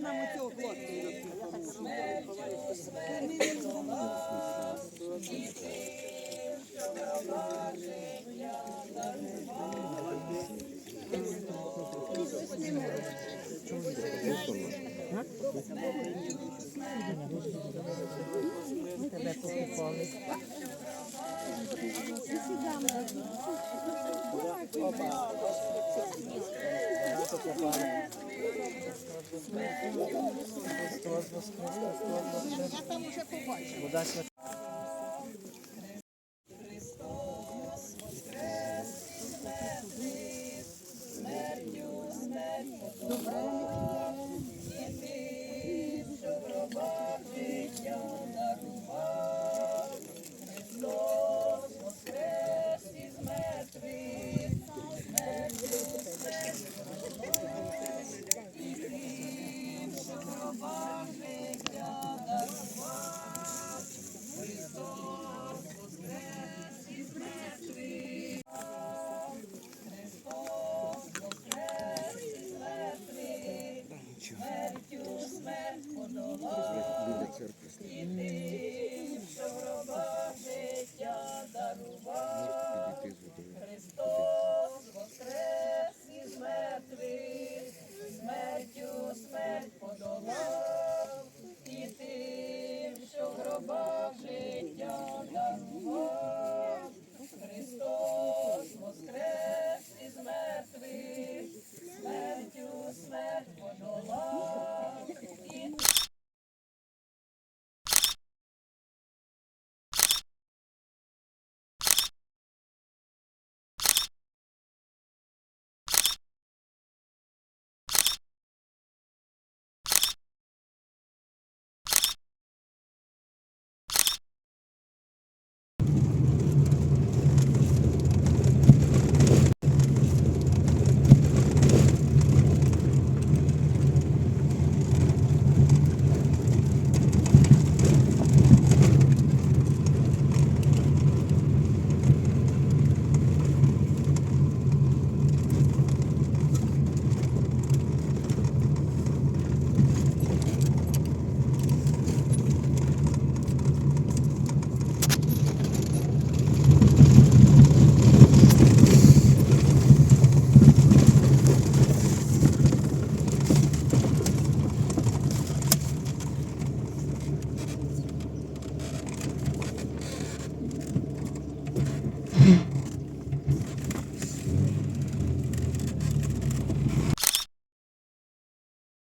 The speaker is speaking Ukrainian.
Дайте нам оцього хлопця. Тебе покупали. Я там уже побачила. Вода смертю смерть подолав, і тим, що в